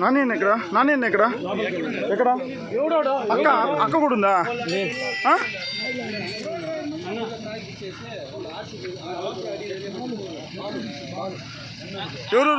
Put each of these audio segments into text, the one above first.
నాన్న ఎక్కడ? నాన్న ఎక్కడ? ఎక్కడ? అక్క అక్క కూడా ఉందా? ఎవరు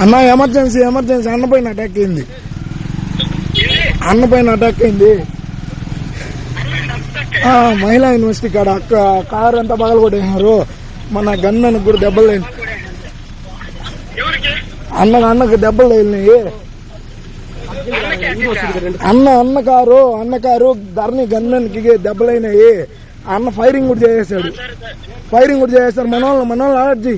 అన్న ఎమర్జెన్సీ ఎమర్జెన్సీ. అన్న పైన అటాక్ అయింది. అన్న పైన అటాక్ అయింది. ఆ, మహిళా యూనివర్సిటీ కాడ అక్క కారు అంతా పగలగొట్టేసినారు? మన గన్నకు కూడా దెబ్బలు అన్న అన్నకు దెబ్బలు తగిలినాయి. అన్న అన్న కారు అన్న కారు ధరణి గన్నకి దెబ్బలైనాయి. అన్న ఫైరింగ్ కూడా చేసేసాడు. ఫైరింగ్ కూడా చేసేసాడు. మన వాళ్ళు మన వాళ్ళు అలర్జీ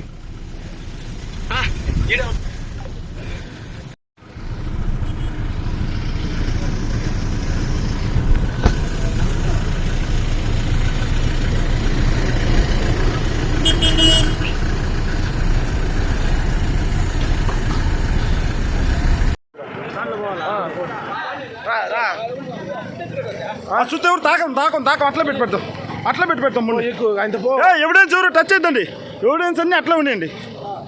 ఆ చుట్టూ ఎవరు తాకం తాకం తాకం అట్లా పెట్టి పెడతాం. అట్లా పెట్టి పెడతాం ముందు. ఏ, ఎవిడెన్స్ ఎవరు? టచ్ అయిద్దండి ఎవిడెన్స్ అన్ని అట్లా ఉన్నాయండి.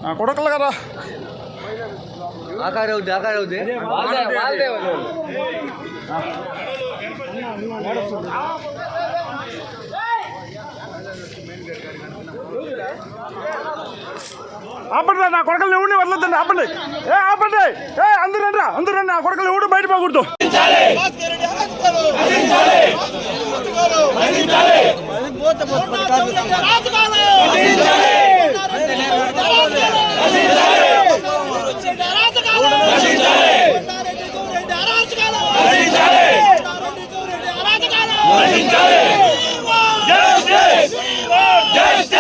ఆ, కొడకలు కదా. ఆకార అవుద్ది ఆకార అవుద్ది. ఆపండి నా కొడకలు ఎవరిని వదలొద్దండి ఆపండి. ఏ ఆపండి. ఏ అందరూ రండి అందరూ రండి నా కొడకలు ఎవడు బయట పోకూడదు. Justice!